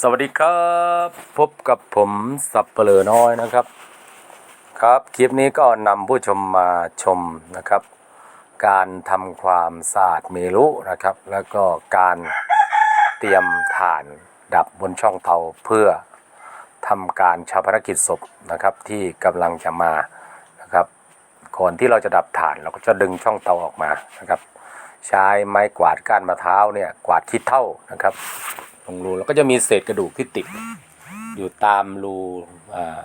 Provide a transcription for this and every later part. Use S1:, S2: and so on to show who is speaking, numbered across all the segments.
S1: สวัสดีครับ พบกับผมสับเปลือน้อยนะครับ ครับคลิปนี้ก็นำผู้ชมมาชมนะครับ การทำความสะอาดเมรุนะครับ แล้วก็การเตรียมถ่านดับบนช่องเตาเพื่อทำการชาพนกิจศพนะครับที่กำลังจะมานะครับก่อนที่เราจะดับถ่านเราก็จะดึงช่องเตาออกมานะครับ ใช้ไม้กวาดก้านมะพร้าวเนี่ยกวาดขี้เท่านะครับ ตรงรูแล้วก็จะมีเศษกระดูกที่ติด อยู่ตามรูอ่า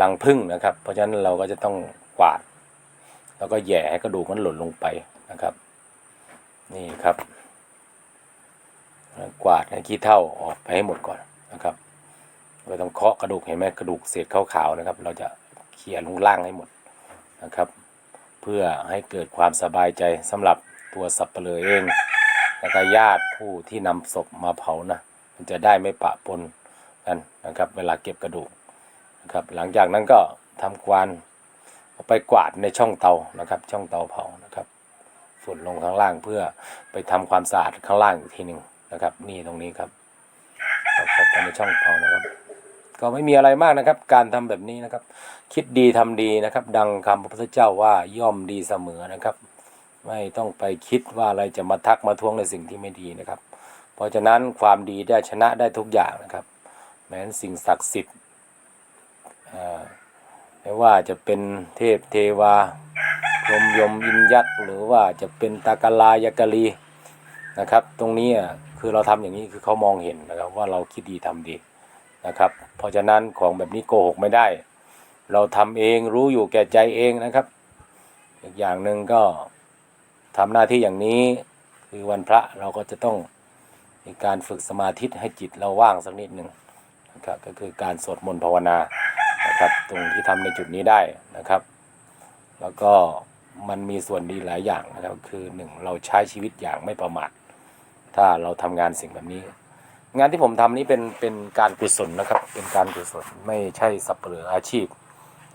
S1: รังผึ้งนะครับ เพราะฉะนั้นเราก็จะต้องกวาด แล้วก็แย่ให้กระดูกมันหล่นลงไปนะครับ นี่ครับ กวาดให้ขี้เท่าออกไปให้หมดก่อนนะครับเราต้องเคาะกระดูกเห็นไหมกระดูกเศษขาวๆนะครับ เราจะเขี่ยลงล่างให้หมดนะครับ เพื่อให้เกิดความสบายใจสำหรับตัวสับเปลือเอง แล้วก็ญาติผู้ที่นำศพมาเผานะมันจะได้ไม่ปะปนกันนะครับ เวลาเก็บกระดูกนะครับ หลังจากนั้นก็ทำควานไปกวาดในช่องเตานะครับ ช่องเตาเผานะครับฝุ่นลงข้างล่างเพื่อไปทำความสะอาดข้างล่างอีกทีหนึ่งนะครับ นี่ตรงนี้ครับเอาข้าไปในช่องเตานะครับ ก็ไม่มีอะไรมากนะครับ การทำแบบนี้นะครับ คิดดีทำดีนะครับ ดังคำพระพุทธเจ้าว่าย่อมดีเสมอนะครับ ไม่ต้องไปคิดว่าอะไรจะมาทักมาทวงในสิ่งที่ไม่ดีนะครับ เพราะฉะนั้นความดีได้ชนะได้ทุกอย่างนะครับ แม้นสิ่งศักดิ์สิทธิ์ไม่ว่าจะเป็นเทพเทวาพรมยมอินยักษ์หรือว่าจะเป็นตากลายกลีนะครับ ตรงนี้คือเราทำอย่างนี้คือเขามองเห็นนะครับว่าเราคิดดีทำดีนะครับ เพราะฉะนั้นของแบบนี้โกหกไม่ได้ เราทำเองรู้อยู่แก่ใจเองนะครับ อีกอย่างหนึ่งก็ ทำหน้าที่อย่างนี้คือวันพระเราก็จะต้องมีการฝึกสมาธิให้จิตเราว่างสักนิดหนึ่งนะครับก็คือการสวดมนต์ภาวนานะครับตรงที่ทำในจุดนี้ได้นะครับ แล้วก็มันมีส่วนดีหลายอย่างนะครับคือหนึ่งเราใช้ชีวิตอย่างไม่ประมาทถ้าเราทำงานสิ่งแบบนี้ งานที่ผมทำนี้เป็นเป็นการกุศลนะครับเป็นการกุศลไม่ใช่สับเปลืออาชีพ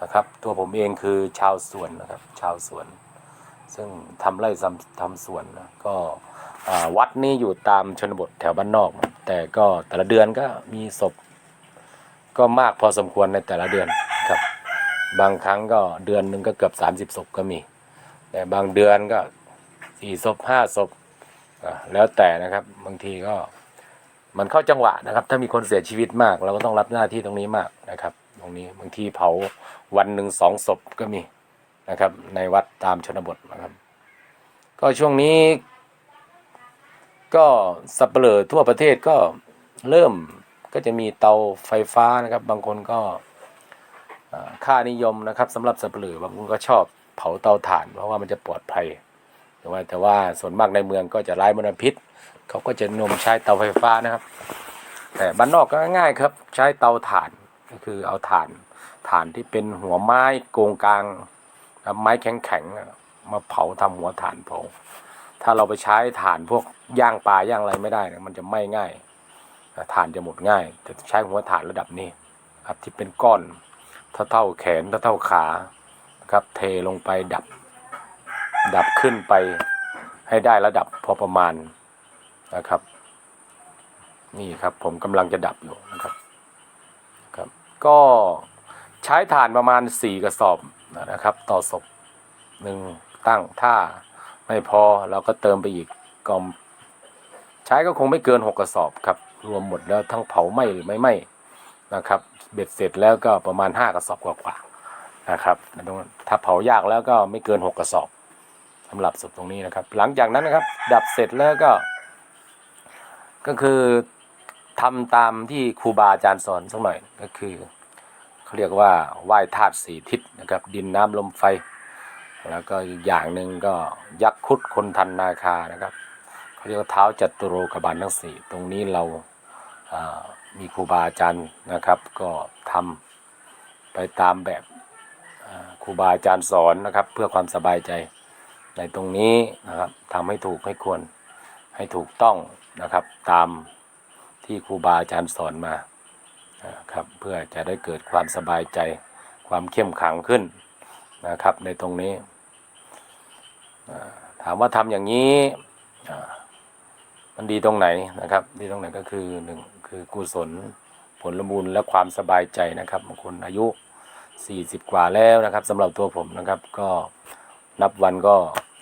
S1: นะครับ ตัวผมเองคือชาวสวนนะครับ ชาวสวน ซึ่งทำไร่ทำทำสวนนะก็วัดนี่อยู่ตามชนบทแถวบ้านนอก แต่ก็แต่ละเดือนก็มีศพ ก็มากพอสมควรในแต่ละเดือนครับ บางครั้งก็เดือนหนึ่งก็เกือบสามสิบศพก็มี แต่บางเดือนก็สี่ศพห้าศพแล้วแต่นะครับบางทีก็มันเข้าจังหวะนะครับ ถ้ามีคนเสียชีวิตมาก เราก็ต้องรับหน้าที่ตรงนี้มากนะครับ ตรงนี้บางทีเผาวันหนึ่งสองศพก็มี นะครับ ในวัดตามชนบทนะครับ ก็ช่วงนี้ ก็สับเปลือทั่วประเทศก็เริ่มก็จะมีเตาไฟฟ้านะครับ บางคนก็อ่าค่านิยมนะครับสำหรับสับเปลือบางคนก็ชอบเผาเตาถ่าน เพราะว่ามันจะปลอดภัย แต่ว่าแต่ว่าส่วนมากในเมืองก็จะไร้มลพิษเขาก็จะนิยมใช้เตาไฟฟ้านะครับ แต่บ้านนอกก็ง่ายครับ ใช้เตาถ่านก็คือเอาถ่าน ถ่านที่เป็นหัวไม้โกงกลาง ไม้แข็งๆมาเผาทำหัวถ่านเผา ถ้าเราไปใช้ถ่านพวกย่างปลาย่างอะไรไม่ได้นะมันจะไหม้ง่ายถ่านจะหมดง่ายแต่ใช้หัวถ่านระดับนี้ครับที่เป็นก้อนเท่าเท่าแขนเท่าเท่าขาครับเทลงไปดับ ดับขึ้นไปให้ได้ระดับพอประมาณนะครับ นี่ครับผมกำลังจะดับอยู่นะครับครับ ก็ใช้ถ่านประมาณสี่กระสอบ นะครับ ต่อศพหนึ่งตั้งถ้าไม่พอเราก็เติมไปอีกก็ใช้ก็คงไม่เกินหกกระสอบครับ รวมหมดแล้วทั้งเผาไหม้หรือไม่ไหม้นะครับ เบ็ดเสร็จแล้วก็ประมาณห้ากระสอบกว่าๆนะครับถ้าเผายากแล้วก็ไม่เกินหกกระสอบสำหรับศพตรงนี้นะครับ หลังจากนั้นนะครับ ดับเสร็จแล้วก็ ก็คือทำตามที่ครูบาอาจารย์สอนสักหน่อยก็คือ เขาเรียกว่าไหว้ธาตุสี่ทิศนะครับ ดินน้ำลมไฟ แล้วก็อีกอย่างหนึ่งก็ยักษ์คุดคนทันนาคานะครับเขาเรียกว่าเท้าจัตุโรกบาลทั้งสี่ตรงนี้เรามีครูบาอาจารย์นะครับ ก็ทำไปตามแบบครูบาอาจารย์สอนนะครับ เพื่อความสบายใจในตรงนี้นะครับทำให้ถูกให้ควรให้ถูกต้องนะครับ ตามที่ครูบาอาจารย์สอนมา ครับเพื่อจะได้เกิดความสบายใจความเข้มขังขึ้นนะครับในตรงนี้ ถามว่าทำอย่างนี้มันดีตรงไหนนะครับ ดีตรงไหนก็คือหนึ่งคือกุศลผลบุญและความสบายใจนะครับบางคนอายุ 40 กว่าแล้วนะครับสำหรับตัวผมนะครับก็นับวันก็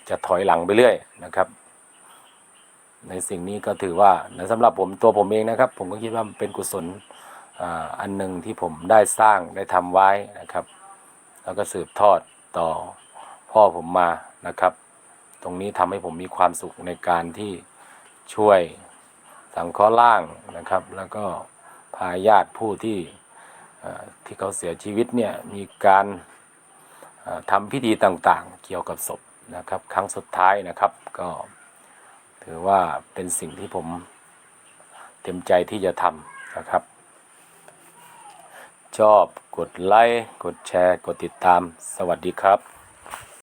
S1: จะถอยหลังไปเรื่อยนะครับ ในสิ่งนี้ก็ถือว่าในสำหรับผมตัวผมเองนะครับ ผมก็คิดว่าเป็นกุศล อันหนึ่งที่ผมได้สร้างได้ทำไว้นะครับ แล้วก็สืบทอดต่อพ่อผมมานะครับ ตรงนี้ทำให้ผมมีความสุขในการที่ช่วยสังเคราะห์ล่างนะครับ แล้วก็พาญาติผู้ที่ที่เขาเสียชีวิตเนี่ยมีการทำพิธีต่างๆ เกี่ยวกับศพนะครับ ครั้งสุดท้ายนะครับก็ถือว่าเป็นสิ่งที่ผมเต็มใจที่จะทำนะครับ ชอบ กดไลค์ กดแชร์ กดติดตาม สวัสดีครับ